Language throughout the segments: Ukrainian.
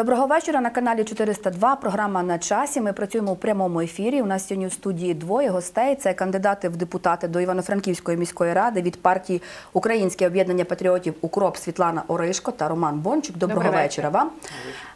Доброго вечора на каналі 402. Програма на часі. Ми працюємо у прямому ефірі. У нас сьогодні у студії двоє гостей. Це кандидати в депутати до Івано-Франківської міської ради від партії Українське об'єднання патріотів Укроп Світлана Оришко та Роман Бончук. Доброго Добрий вечора вам.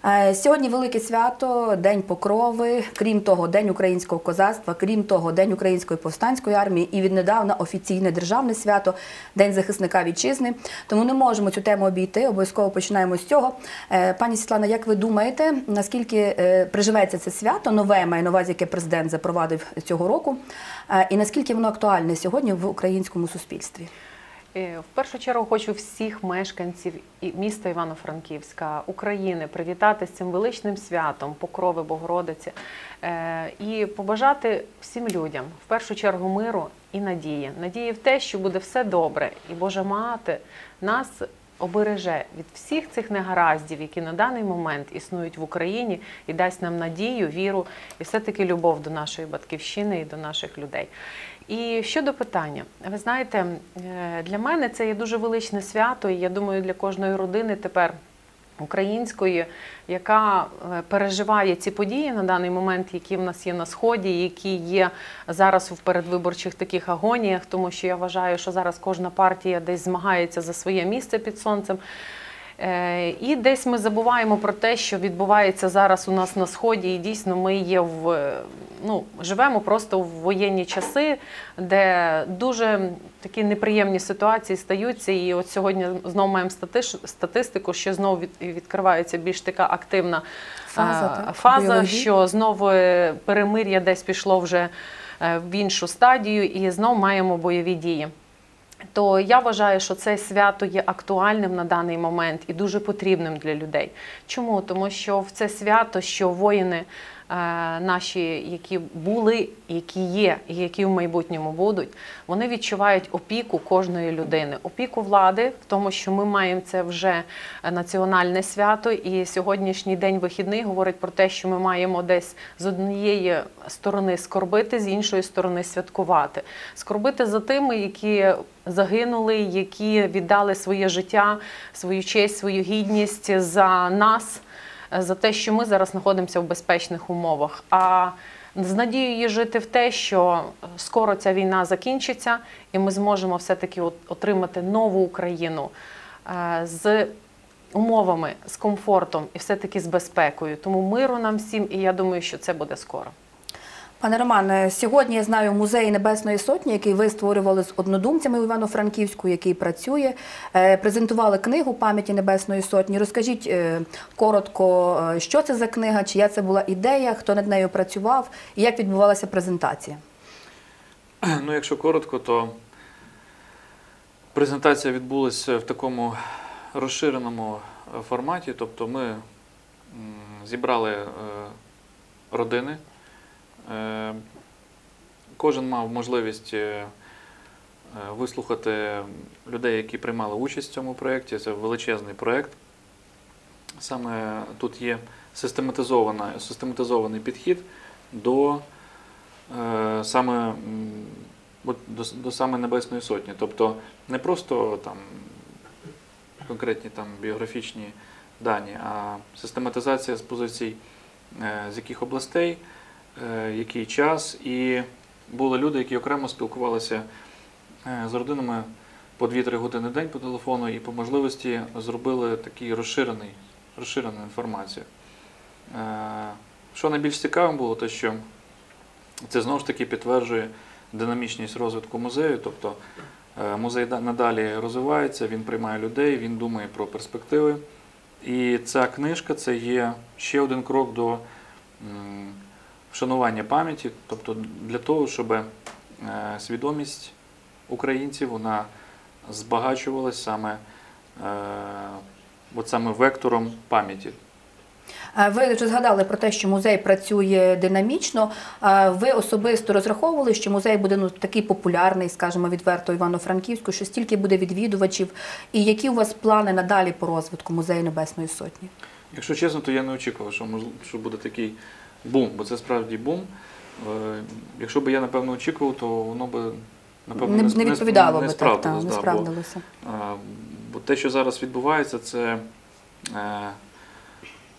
Е, Сьогодні велике свято, День Покрови. Крім того, День українського козацтва, крім того, День української повстанської армії і віднедавна офіційне державне свято, День захисника вітчизни. Тому не можемо цю тему обійти. Обов'язково починаємо з цього. Е, Пані Світлана, як ви думаєте, наскільки е, приживеться це свято, нове має на увазі, яке президент запровадив цього року, Е, і наскільки воно актуальне сьогодні в українському суспільстві? Е, В першу чергу хочу всіх мешканців міста Івано-Франківська, України привітати з цим величним святом Покрови Богородиці і побажати всім людям в першу чергу миру і надії. Надії в те, що буде все добре, і Божа мати нас обереже від всіх цих негараздів, які на даний момент існують в Україні, і дасть нам надію, віру і все-таки любов до нашої батьківщини і до наших людей. І щодо питання, ви знаєте, е, для мене це є дуже величне свято, і я думаю, для кожної родини тепер. Української, яка е, переживає ці події на даний момент, які в нас є на сході, які є зараз в передвиборчих таких агоніях, тому що я вважаю, що зараз кожна партія десь змагається за своє місце під сонцем. Е, І десь ми забуваємо про те, що відбувається зараз у нас на сході, і дійсно ми є в ну живемо просто в воєнні часи, де дуже такі неприємні ситуації стаються. І от сьогодні знову маємо статиш- статистику, що знову від, відкривається більш така активна Фаза, е, так, фаза що знову е, перемир'я десь пішло вже в іншу стадію, і знову маємо бойові дії. То я вважаю, що це свято є актуальним на даний момент і дуже потрібним для людей. Чому? Тому що в це свято, що воїни наші, які були, які є, і які в майбутньому будуть, вони відчувають опіку кожної людини, опіку влади, в тому, що ми маємо це вже національне свято, і сьогоднішній день вихідний говорить про те, що ми маємо десь з однієї сторони скорбити, з іншої сторони святкувати. Скорбити за тими, які загинули, які віддали своє життя, свою честь, свою гідність за нас, за те, що ми зараз знаходимося в безпечних умовах. А з надією жити в те, що скоро ця війна закінчиться, і ми зможемо все-таки отримати нову Україну е, з умовами, з комфортом і все-таки з безпекою. Тому миру нам всім, і я думаю, що це буде скоро. Пане Романе, сьогодні я знаю музей Небесної Сотні, який ви створювали з однодумцями у Івано-Франківську, який працює. Е, Презентували книгу пам'яті Небесної Сотні. Розкажіть е, коротко, е, що це за книга, чия це була ідея, хто над нею працював і як відбувалася презентація. Ну, якщо коротко, то презентація відбулася в такому розширеному форматі. Тобто ми зібрали родини. Е, Кожен мав можливість е, е, вислухати людей, які приймали участь в цьому проєкті. Це величезний проєкт. Саме тут є систематизований підхід до саме до, до саме Небесної Сотні. Тобто не просто там конкретні там біографічні дані, а систематизація з позицій, з яких областей, який час. І були люди, які окремо спілкувалися е, з родинами по 2-3 години в день по телефону і по можливості зробили такий розширений, розширену інформацію. Е, Що найбільш цікавим було, те, що це знову ж таки підтверджує динамічність розвитку музею. Тобто е, музей надалі розвивається, він приймає людей, він думає про перспективи. І ця книжка це є ще один крок до вшанування пам'яті, тобто для того, щоб е, свідомість українців вона збагачувалась саме, е, от саме вектором пам'яті. Ви вже згадали про те, що музей працює динамічно. Ви особисто розраховували, що музей буде ну, такий популярний, скажімо, відверто Івано-Франківську, що стільки буде відвідувачів. І які у вас плани надалі по розвитку музею Небесної Сотні? Якщо чесно, то я не очікував, що що буде такий бум, бо це справді бум. Е, Якщо б я напевно очікував, то воно би напевно Не, не, не відповідало не би так, та, не да, бо- справдилося. Бо те, що зараз відбувається, це е,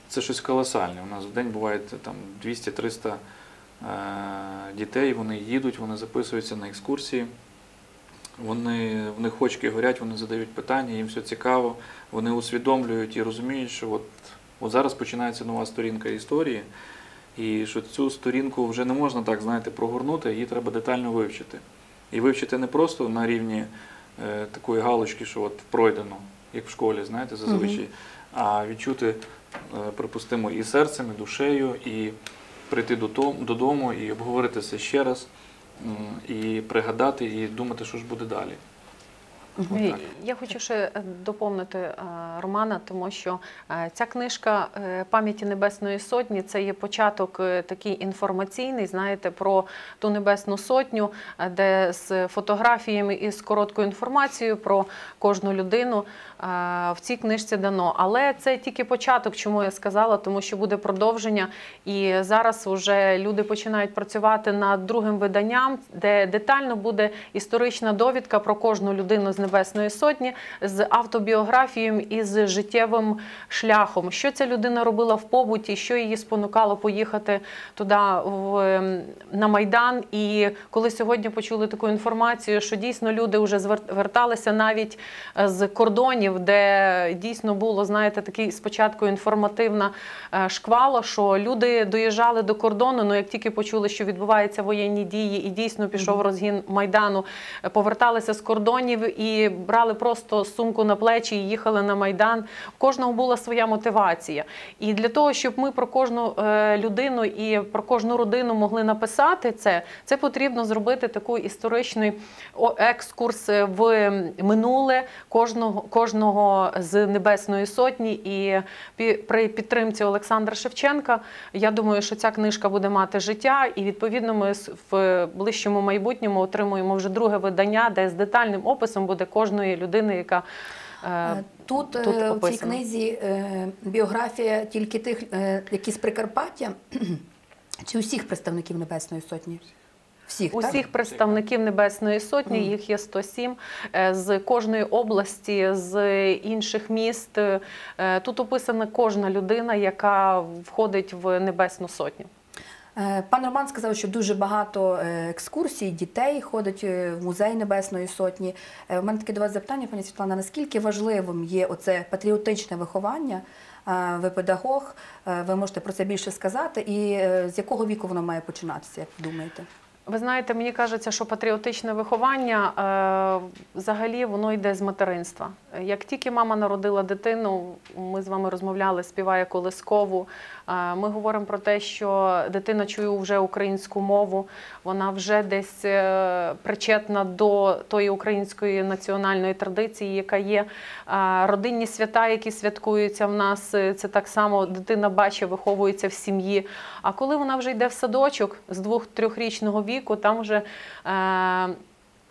це щось колосальне. У нас в день буває там 200-300 е, дітей, вони їдуть, вони записуються на екскурсії. Вони, в них очки горять, вони задають питання, їм все цікаво, вони усвідомлюють і розуміють, що от, от зараз починається нова сторінка історії, і що цю сторінку вже не можна так, знаєте, прогорнути, її треба детально вивчити. І вивчити не просто на рівні е, такої галочки, що от пройдено, як в школі, знаєте, зазвичай, а відчути, е, припустимо, і серцем, і душею, і прийти додому, додому і обговорити це ще раз, і пригадати, і думати, що ж буде далі. Так. Я хочу ще е, доповнити е, Романа, тому що е, ця книжка е, пам'яті Небесної Сотні це є початок е, такий інформаційний, знаєте, про ту Небесну Сотню, е, де з фотографіями і з короткою інформацією про кожну людину е, в цій книжці дано. Але це тільки початок, чому я сказала, тому що буде продовження. І зараз вже люди починають працювати над другим виданням, де детально буде історична довідка про кожну людину з Небесної Сотні з автобіографією і з життєвим шляхом. Що ця людина робила в побуті, що її спонукало поїхати туди в, ем, на Майдан. І коли сьогодні почули таку інформацію, що дійсно люди вже звер- верталися навіть е, з кордонів, де дійсно було, знаєте, такий спочатку інформативна е, шквала, що люди доїжджали до кордону, ну як тільки почули, що відбуваються воєнні дії, і дійсно пішов розгін майдану, поверталися з кордонів і брали просто сумку на плечі і їхали на майдан. У кожного була своя мотивація. І для того, щоб ми про кожну е, людину і про кожну родину могли написати це, це потрібно зробити таку історичний екскурс в минуле кожного, кожного з Небесної Сотні. І при підтримці Олександра Шевченка, я думаю, що ця книжка буде мати життя, і відповідно ми в ближчому майбутньому отримуємо вже друге видання, де з детальним описом буде кожної людини, яка е, Е, Тут, тут е, в цій книзі е, біографія тільки тих, е, які з Прикарпаття, чи усіх представників Небесної Сотні? Всіх, так? Усіх представників Небесної Сотні, Мгм. їх є 107, е, з кожної області, з інших міст. Тут описана кожна людина, яка входить в Небесну Сотню. Е, Пан Роман сказав, що дуже багато е, екскурсій дітей ходить е, в музей Небесної Сотні. У мене таке до вас запитання, пані Світлана, наскільки важливим є оце патріотичне виховання? Ви педагог, ви можете про це більше сказати, і з якого віку воно має починатися, як думаєте? Ви знаєте, мені кажеться, що патріотичне виховання взагалі воно йде з материнства. Як тільки мама народила дитину, ми з вами розмовляли, співає колискову. Ми говоримо про те, що дитина чує вже українську мову, вона вже десь е, причетна до тої української національної традиції, яка є. Родинні свята, які святкуються в нас, е, це так само дитина бачить, виховується в сім'ї. А коли вона вже йде в садочок з двох-трьохрічного віку, там вже е,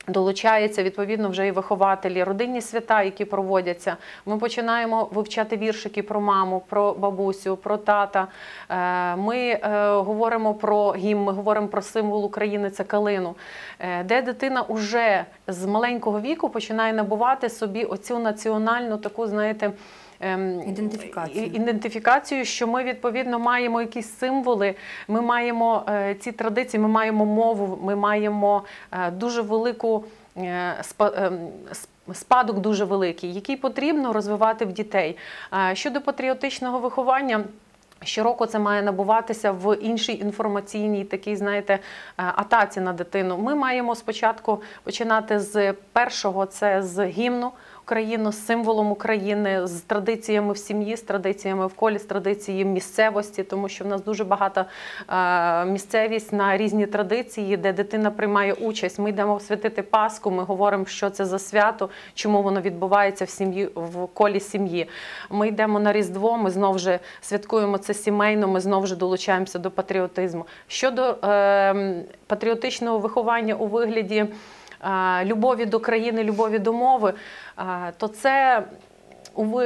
долучаються відповідно вже і вихователі, родинні свята, які проводяться. Ми починаємо вивчати віршики про маму, про бабусю, про тата. Е, Ми е, говоримо про гімн, ми говоримо про символ України це калину, е, де дитина уже з маленького віку починає набувати собі оцю національну таку, знаєте. Ем, Ідентифікацію. ідентифікацію, що ми відповідно маємо якісь символи, ми маємо е, ці традиції, ми маємо мову, ми маємо е, дуже велику е, ем, спадок дуже великий, який потрібно розвивати в дітей. Щодо патріотичного виховання. Щороку це має набуватися в іншій інформаційній такій, знаєте, атаці на дитину. Ми маємо спочатку починати з першого, це з гімну України, з символом України, з традиціями в сім'ї, з традиціями в колі, з традиціями місцевості, тому що в нас дуже багата е, місцевість на різні традиції, де дитина приймає участь. Ми йдемо святити Пасху, ми говоримо, що це за свято, чому воно відбувається в сім'ї в колі сім'ї. Ми йдемо на Різдво, ми знову ж святкуємо це сімейно, ми знову ж долучаємося до патріотизму. Щодо е, патріотичного виховання у вигляді любові до країни, любові до мови, то це. У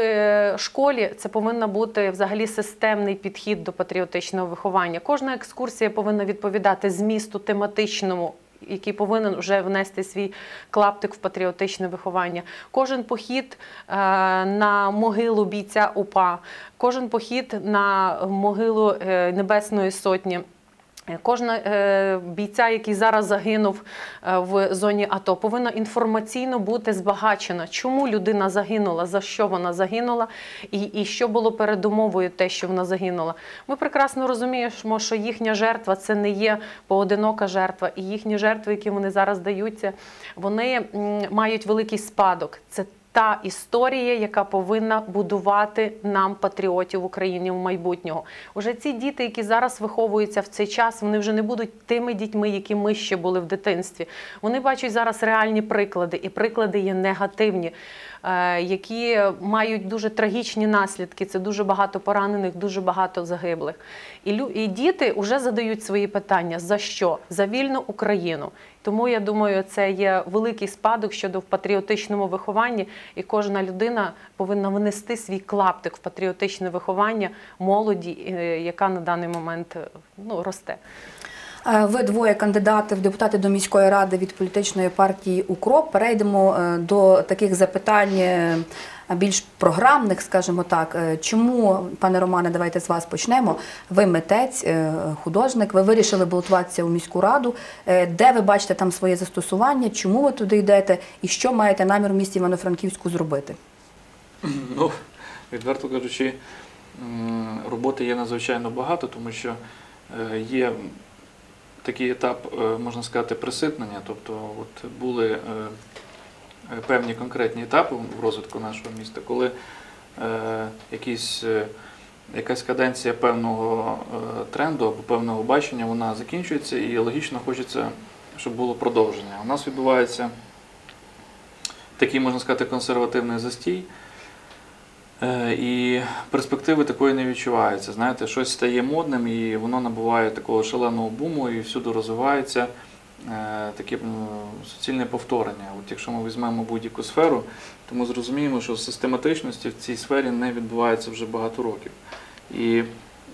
школі це повинен бути взагалі системний підхід до патріотичного виховання. Кожна екскурсія повинна відповідати змісту тематичному який повинен вже внести свій клаптик в патріотичне виховання. Кожен похід на могилу бійця УПА, кожен похід на могилу е, Небесної Сотні. Е, Кожна е, бійця, який зараз загинув е, в зоні АТО, повинна інформаційно бути збагачена, чому людина загинула, за що вона загинула, і, і що було передумовою те, що вона загинула. Ми прекрасно розуміємо, що їхня жертва це не є поодинока жертва, і їхні жертви, які вони зараз даються, вони мають великий спадок. Це та історія, яка повинна будувати нам патріотів в Україні в майбутнього. Уже ці діти, які зараз виховуються в цей час, вони вже не будуть тими дітьми, які ми ще були в дитинстві. Вони бачать зараз реальні приклади, і приклади є негативні, е, які мають дуже трагічні наслідки. Це дуже багато поранених, дуже багато загиблих. І діти вже задають свої питання: за що? За вільну Україну. Тому я думаю, це є великий спадок щодо в патріотичному вихованні, і кожна людина повинна внести свій клаптик в патріотичне виховання молоді, е, яка на даний момент е, ну, росте. Е, Ви двоє кандидати в депутати до міської ради від політичної партії Укроп. Перейдемо е, до таких запитань е, більш програмних, скажімо так. Чому, пане Романе, давайте з вас почнемо. Ви митець, художник. Ви вирішили балотуватися у міську раду. Де ви бачите там своє застосування? Чому ви туди йдете? І що маєте намір в місті Івано-Франківську зробити? Ну, відверто кажучи, роботи є надзвичайно багато, тому що є такий етап, е, можна сказати, приситнення. Тобто, от були е, е, певні конкретні етапи в розвитку нашого міста, коли якісь, якась каденція певного тренду або певного бачення вона закінчується, і логічно хочеться, щоб було продовження. У нас відбувається такий, можна сказати, консервативний застій. Е, І перспективи такої не відчувається. Знаєте, щось стає модним і воно набуває такого шаленого буму і всюди розвивається е, таке суцільне повторення. От якщо ми візьмемо будь-яку сферу, то ми зрозуміємо, що систематичності в цій сфері не відбувається вже багато років. І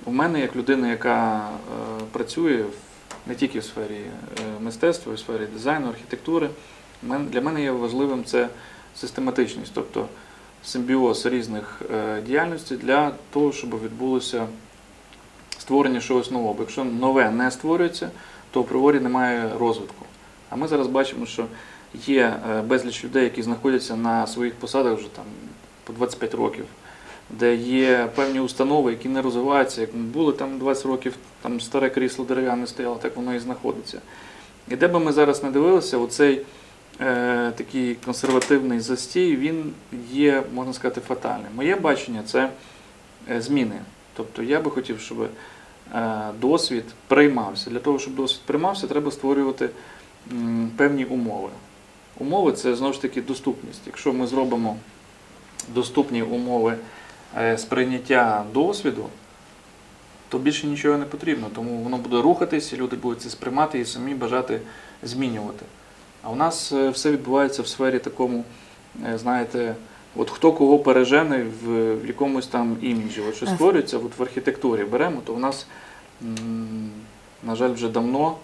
у мене, як людина, яка е, працює не тільки в сфері мистецтва, в сфері дизайну, архітектури, для мене є важливим це систематичність. Тобто симбіоз різних е, діяльностей для того, щоб відбулося створення чогось нового. Бо якщо нове не створюється, то апріорі немає розвитку. А ми зараз бачимо, що є е, безліч людей, які знаходяться на своїх посадах вже там по 25 років, де є певні установи, які не розвиваються. Як були там 20 років, там старе крісло дерев'яне стояло, так воно і знаходиться. І де би ми зараз не дивилися, оцей такий консервативний застій, він є, можна сказати, фатальним. Моє бачення це е, зміни. Тобто я би хотів, щоб е, досвід приймався. Для того, щоб досвід приймався, треба створювати певні умови. Умови це знову ж таки доступність. Якщо ми зробимо доступні умови е, сприйняття досвіду, то більше нічого не потрібно. Тому воно буде рухатись, люди будуть це сприймати і самі бажати змінювати. А у нас е, все відбувається в сфері такому, е, знаєте, от хто кого пережене в, в якомусь там іміджі. От що створюється от в архітектурі беремо, то у нас, на жаль, вже давно,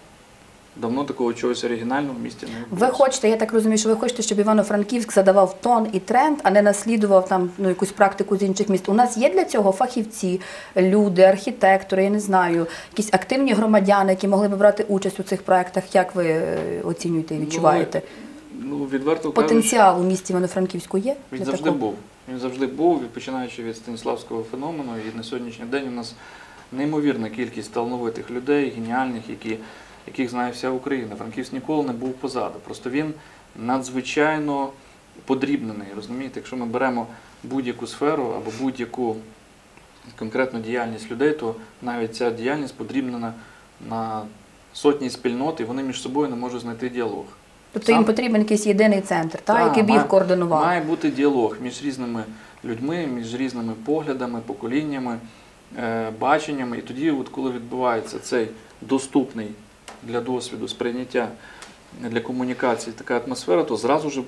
давно такого чогось оригінального в місті не Ви хочете, я так розумію, що ви хочете, щоб Івано-Франківськ задавав тон і тренд, а не наслідував там ну, якусь практику з інших міст. У нас є для цього фахівці, люди, архітектори, я не знаю, якісь активні громадяни, які могли б брати участь у цих проектах. Як ви е, оцінюєте і відчуваєте? Ну, відверто кажучи, Потенціал у місті Івано-Франківську є? Він для завжди такого? був. Він завжди був, починаючи від Станіславського феномену, і на сьогоднішній день у нас неймовірна кількість талановитих людей, геніальних, які, яких знає вся Україна. Франківськ ніколи не був позаду. Просто він надзвичайно подрібнений. Розумієте, якщо ми беремо будь-яку сферу або будь-яку конкретну діяльність людей, то навіть ця діяльність подрібнена на сотні спільнот, і вони між собою не можуть знайти діалог. Тобто їм потрібен якийсь єдиний центр, та, Так, який б їх координував. Має бути діалог між різними людьми, між різними поглядами, поколіннями, е, баченнями. І тоді, от коли відбувається цей доступний для досвіду, сприйняття для комунікації така атмосфера, то зразу ж е,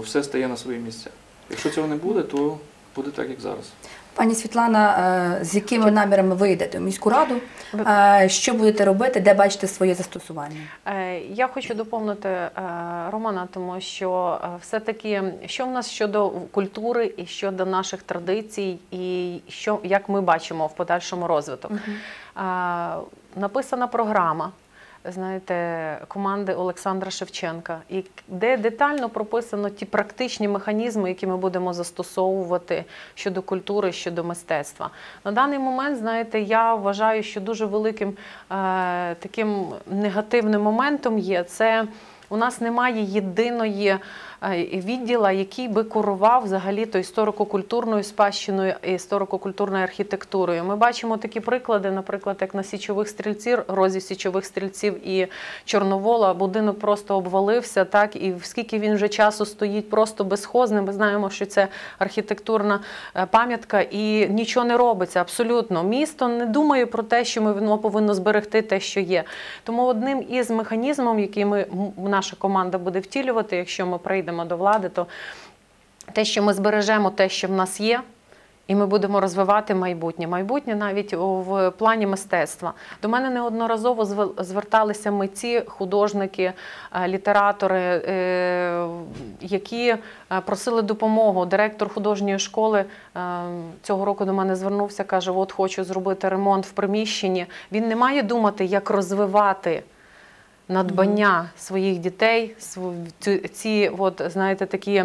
все стає на свої місця. Якщо цього не буде, то буде так, як зараз. Пані Світлана, е, з якими намірами ви йдете в міську раду? Е, Що будете робити, де бачите своє застосування? Я хочу доповнити Романа, тому що все-таки що в нас щодо культури і щодо наших традицій, і що як ми бачимо в подальшому розвиток. Е, Написана програма. Знаєте, команди Олександра Шевченка, і де детально прописано ті практичні механізми, які ми будемо застосовувати щодо культури, щодо мистецтва. На даний момент, знаєте, я вважаю, що дуже великим е, таким негативним моментом є це. У нас немає єдиної відділа, який би курував взагалі то історико-культурною спадщиною і історико-культурною архітектурою. Ми бачимо такі приклади, наприклад, як на січових стрільців, розі січових стрільців і Чорновола, будинок просто обвалився, так і скільки він вже часу стоїть просто безхозним. Ми знаємо, що це архітектурна е, пам'ятка і нічого не робиться. Абсолютно, місто не думає про те, що ми воно повинно зберегти те, що є. Тому одним із механізмів, який ми наша команда буде втілювати, якщо ми прийдемо до влади, то те, що ми збережемо те, що в нас є. І ми будемо розвивати майбутнє. Майбутнє навіть в плані мистецтва. До мене неодноразово зверталися митці, художники, е, літератори, е, які е, просили допомогу. Директор художньої школи цього року до мене звернувся, каже: От хочу зробити ремонт в приміщенні. Він не має думати, як розвивати надбання своїх дітей, ці, ці от, знаєте, такі.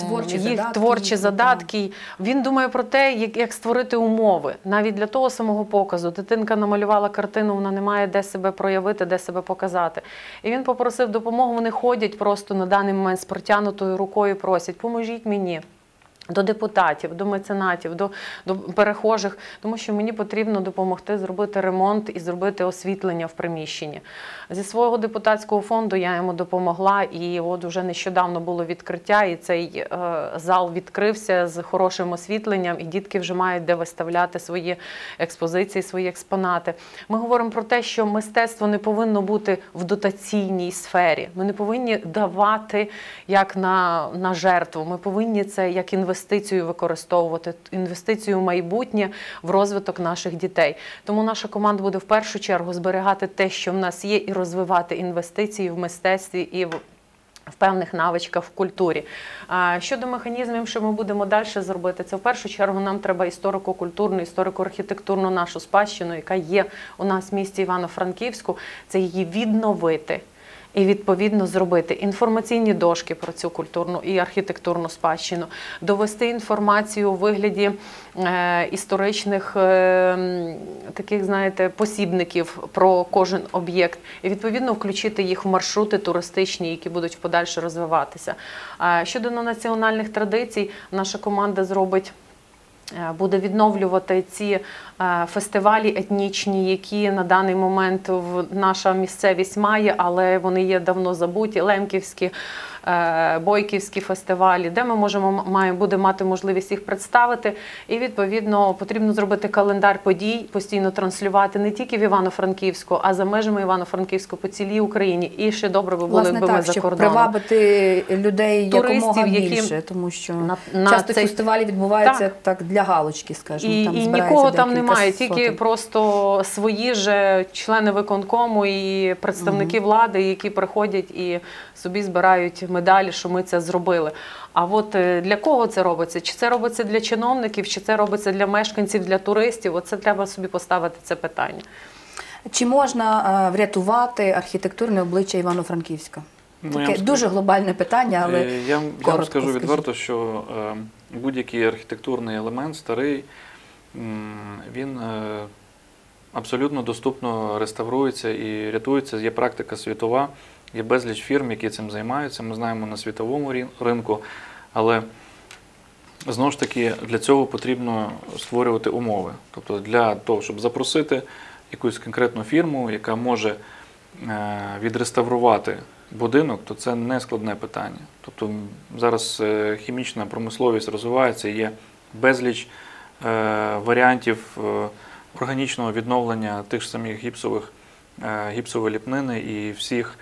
Творчі їх задатки, творчі задатки. Він думає про те, як, як створити умови. Навіть для того самого показу. Дитинка намалювала картину, вона не має де себе проявити, де себе показати. І він попросив допомогу. Вони ходять просто на даний момент з протягнутою рукою, просять, поможіть мені. До депутатів, до меценатів, до, до перехожих, тому що мені потрібно допомогти зробити ремонт і зробити освітлення в приміщенні. Зі свого депутатського фонду я йому допомогла, і от уже нещодавно було відкриття, і цей е, зал відкрився з хорошим освітленням, і дітки вже мають де виставляти свої експозиції, свої експонати. Ми говоримо про те, що мистецтво не повинно бути в дотаційній сфері. Ми не повинні давати як на, на жертву. Ми повинні це як інвестицію використовувати, інвестицію в майбутнє в розвиток наших дітей. Тому наша команда буде в першу чергу зберігати те, що в нас є, і розвивати інвестиції в мистецтві і в. В певних навичках в культурі. Щодо механізмів, що ми будемо далі зробити, це в першу чергу нам треба історико-культурну, історико-архітектурну нашу спадщину, яка є у нас в місті Івано-Франківську, це її відновити. І відповідно зробити інформаційні дошки про цю культурну і архітектурну спадщину, довести інформацію у вигляді е, історичних е, таких, знаєте, посібників про кожен об'єкт, і відповідно включити їх в маршрути туристичні, які будуть подальше розвиватися. Щодо національних традицій, наша команда зробить. Е, Буде відновлювати ці е, фестивалі етнічні, які на даний момент наша місцевість має, але вони є давно забуті. Лемківські, бойківські фестивалі, де ми можемо маємо буде мати можливість їх представити. І відповідно потрібно зробити календар подій, постійно транслювати не тільки в Івано-Франківську, а за межами Івано-Франківську по цілій Україні. І ще добре би було, Власне, якби ми за кордоном. привабити людей Туристів, якомога які тому що На- на часто цей- фестивалі відбуваються Так. так. для галочки, скажімо. І, там і нікого там немає, тільки просто свої же члени виконкому і представники влади, які приходять і собі збирають медалі, що ми це зробили. А от е, для кого це робиться? Чи це робиться для чиновників, чи це робиться для мешканців, для туристів? Оце треба собі поставити це питання. Чи можна е, врятувати архітектурне обличчя Івано-Франківська? Ну, Таке дуже глобальне питання, але Е, я, вам- вам скажу скажіть. відверто, що будь-який архітектурний елемент старий, він абсолютно доступно реставрується і рятується. Є практика світова, є безліч фірм, які цим займаються. Ми знаємо на світовому ринку, але знову ж таки для цього потрібно створювати умови. Тобто для того, щоб запросити якусь конкретну фірму, яка може е, відреставрувати будинок, то це не складне питання. Тобто зараз е, хімічна промисловість розвивається, є безліч е, варіантів органічного відновлення тих самих гіпсових, гіпсової ліпнини і всіх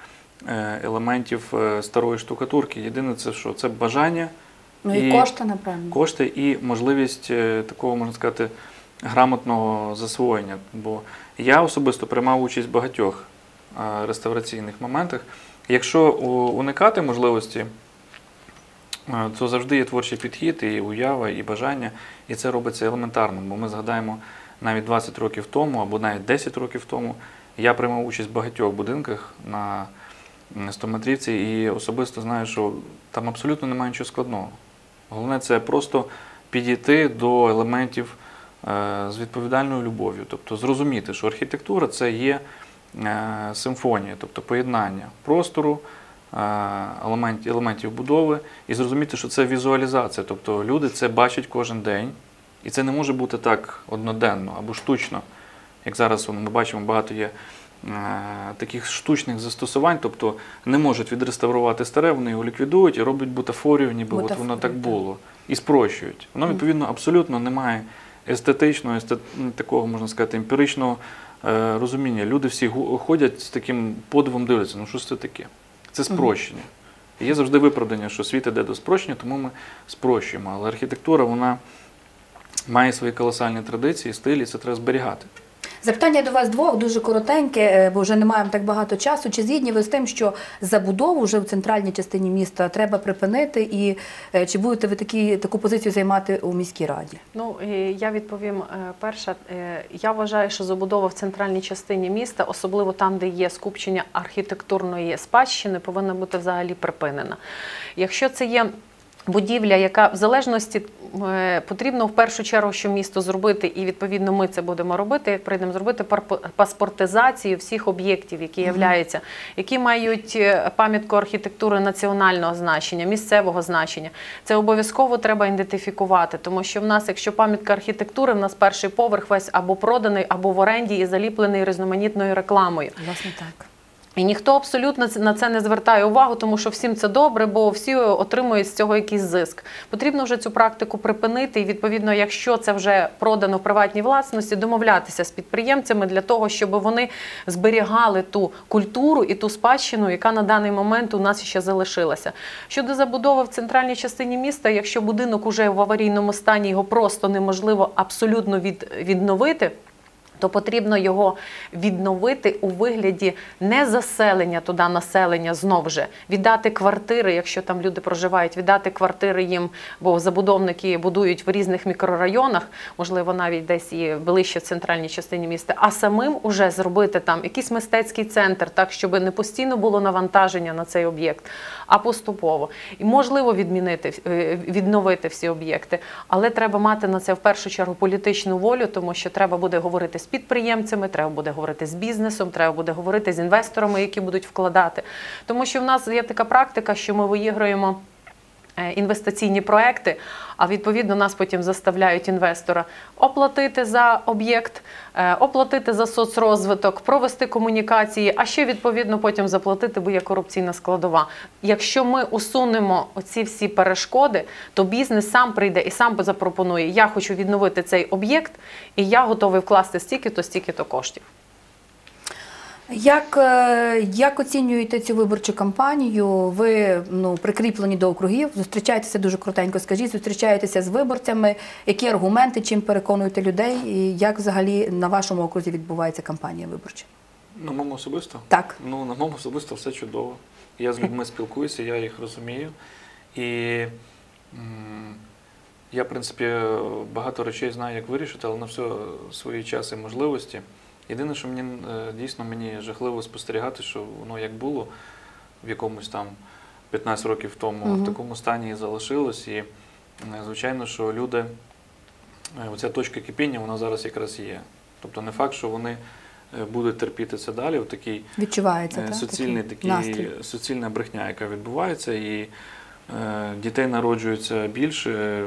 елементів е, старої штукатурки. Єдине це що це бажання Ну і, кошти, напевно. кошти і можливість е, такого, можна сказати, грамотного засвоєння. Бо я особисто приймав участь в багатьох е, реставраційних моментах. Якщо уникати можливості, е, то завжди є творчий підхід, і уява, і бажання, і це робиться елементарно. Бо ми згадаємо навіть 20 років тому, або навіть 10 років тому, я приймав участь в багатьох будинках на Стометрівці і особисто знаю, що там абсолютно немає нічого складного. Головне це просто підійти до елементів е, з відповідальною любов'ю, тобто зрозуміти, що архітектура це є е, симфонія, тобто поєднання простору, е, елементів, будови, і зрозуміти, що це візуалізація, тобто люди це бачать кожен день, і це не може бути так одноденно або штучно. Як зараз ми бачимо, багато є таких штучних застосувань, тобто не можуть відреставрувати старе, вони його ліквідують і роблять бутафорію, ніби от воно так було, і спрощують. Воно, відповідно, абсолютно не має естетичного, естет... ну, такого, можна сказати, емпіричного е, розуміння. Люди всі ходять з таким подивом дивляться, ну що це таке? Це спрощення. І є завжди виправдання, що світ іде до спрощення, тому ми спрощуємо. Але архітектура, вона має свої колосальні традиції, стилі, і це треба зберігати. Запитання до вас двох дуже коротеньке, е, бо вже не маємо так багато часу. Чи згідні ви з тим, що забудову вже в центральній частині міста треба припинити, і е, чи будете ви такі, таку позицію займати у міській раді? Ну я відповім е, перше. Е, Я вважаю, що забудова в центральній частині міста, особливо там, де є скупчення архітектурної спадщини, повинна бути взагалі припинена. Якщо це є будівля, яка в залежності е, потрібно в першу чергу, що місто зробити, і відповідно ми це будемо робити. Прийдемо зробити паспортизацію всіх об'єктів, які являються, які мають е, пам'ятку архітектури національного значення, місцевого значення. Це обов'язково треба ідентифікувати, тому що в нас, якщо пам'ятка архітектури, в нас перший поверх весь або проданий, або в оренді і заліплений різноманітною рекламою. Власне так. І ніхто абсолютно на це не звертає увагу, тому що всім це добре, бо всі отримують з цього якийсь зиск. Потрібно вже цю практику припинити. І відповідно, якщо це вже продано в приватній власності, домовлятися з підприємцями для того, щоб вони зберігали ту культуру і ту спадщину, яка на даний момент у нас ще залишилася. Щодо забудови в центральній частині міста, якщо будинок уже в аварійному стані, його просто неможливо абсолютно від, відновити то потрібно його відновити у вигляді не заселення туди населення знов же, віддати квартири, якщо там люди проживають, віддати квартири їм, бо забудовники будують в різних мікрорайонах, можливо, навіть десь і ближче в центральній частині міста, а самим уже зробити там якийсь мистецький центр, так щоб не постійно було навантаження на цей об'єкт, а поступово. І можливо відмінити е, відновити всі об'єкти, але треба мати на це в першу чергу політичну волю, тому що треба буде говорити з підприємцями, треба буде говорити з бізнесом, треба буде говорити з інвесторами, які будуть вкладати. Тому що в нас є така практика, що ми виіграємо. Е, Інвестиційні проекти, а відповідно нас потім заставляють інвестора оплатити за об'єкт, е, оплатити за соцрозвиток, провести комунікації, а ще відповідно потім заплатити, бо є корупційна складова. Якщо ми усунемо оці всі перешкоди, то бізнес сам прийде і сам запропонує: я хочу відновити цей об'єкт, і я готовий вкласти стільки-то, стільки-то коштів. Як, е, як оцінюєте цю виборчу кампанію? Ви ну, прикріплені до округів, зустрічаєтеся дуже коротенько, скажіть, зустрічаєтеся з виборцями. Які аргументи, чим переконуєте людей? І як взагалі на вашому окрузі відбувається кампанія виборча? На моєму особисто? Так. Ну, на моєму особисто все чудово. Я з людьми спілкуюся, я їх розумію. І я, в принципі, багато речей знаю, як вирішити, але на все свої час і можливості. Єдине, що мені е, дійсно мені жахливо спостерігати, що воно як було в якомусь там 15 років тому, Мгм. в такому стані і залишилось. І е, звичайно, що люди, е, оця точка кипіння, вона зараз якраз є. Тобто не факт, що вони будуть терпіти це далі в такій Відчувається Е, так? такий такий, настрій? суцільна брехня, яка відбувається, і е, дітей народжується більше, е,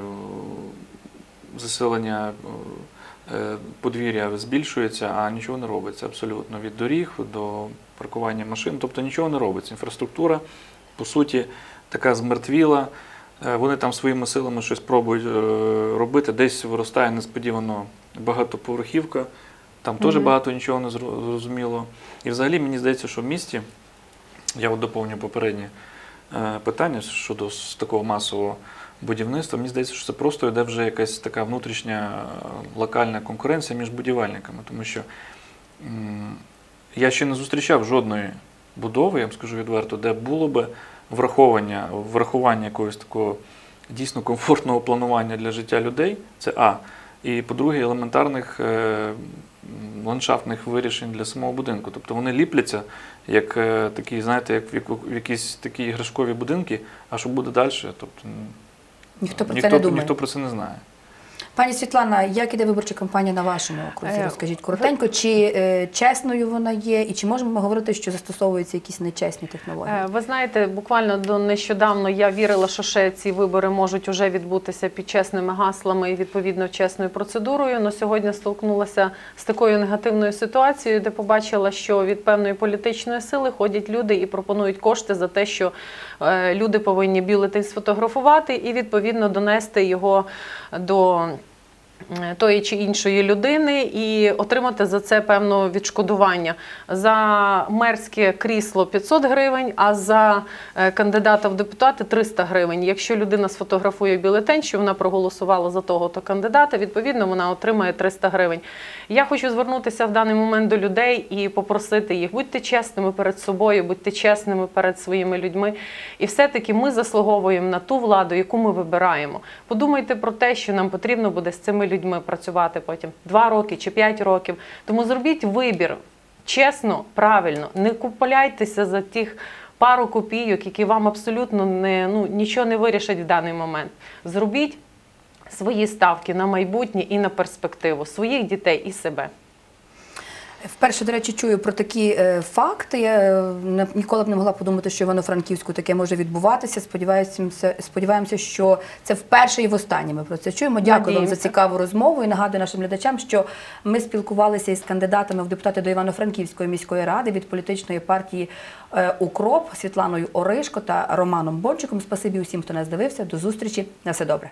заселення подвір'я збільшується, а нічого не робиться абсолютно від доріг до паркування машин. Тобто нічого не робиться. Інфраструктура, по суті, така змертвіла. Е, Вони там своїми силами щось пробують е, робити. Десь виростає несподівано багатоповерхівка. Там теж Мгм. багато нічого не зрозуміло. І взагалі мені здається, що в місті, я от доповню попереднє е, питання щодо такого масового будівництва. Мені здається, що це просто йде вже якась така внутрішня е, локальна конкуренція між будівельниками, тому що я ще не зустрічав жодної будови, я вам скажу відверто, де було би враховання, врахування якогось такого дійсно комфортного планування для життя людей. Це А. І по-друге, елементарних е, ландшафтних вирішень для самого будинку. Тобто вони ліпляться як е, такі, знаєте, як в, якісь такі іграшкові будинки, а що буде далі, тобто Ніхто про це ніхто, не думає. ніхто про це не знає. Пані Світлана, як іде виборча кампанія на вашому окрузі? Е, Розкажіть коротенько, чи е, чесною вона є, і чи можемо ми говорити, що застосовуються якісь нечесні технології? Е, Ви знаєте, буквально до нещодавно я вірила, що ще ці вибори можуть уже відбутися під чесними гаслами і відповідно чесною процедурою. Но сьогодні столкнулася з такою негативною ситуацією, де побачила, що від певної політичної сили ходять люди і пропонують кошти за те, що е, люди повинні бюлетень сфотографувати і відповідно донести його до. Е, Тої чи іншої людини і отримати за це певне відшкодування. За мерське крісло 500 гривень, а за е, кандидата в депутати 300 гривень. Якщо людина сфотографує бюлетень, що вона проголосувала за того то кандидата, відповідно вона отримає 300 гривень. Я хочу звернутися в даний момент до людей і попросити їх: будьте чесними перед собою, будьте чесними перед своїми людьми. І все-таки ми заслуговуємо на ту владу, яку ми вибираємо. Подумайте про те, що нам потрібно буде з цими людьми працювати потім 2 роки чи 5 років. Тому зробіть вибір чесно, правильно, не купляйтеся за тих. Пару копійок, які вам абсолютно не ну нічого не вирішать в даний момент. Зробіть свої ставки на майбутнє і на перспективу своїх дітей і себе. Вперше, до речі, чую про такі е, факти. Я е, ніколи б не могла подумати, що в Івано-Франківську таке може відбуватися. Сподіваємося, сподіваємося, що це вперше і востаннє ми про це чуємо. Дякую вам за цікаву розмову і нагадую нашим глядачам, що ми спілкувалися із кандидатами в депутати до Івано-Франківської міської ради від політичної партії е, Укроп Світланою Оришко та Романом Бончиком. Спасибі усім, хто нас дивився. До зустрічі. На все добре.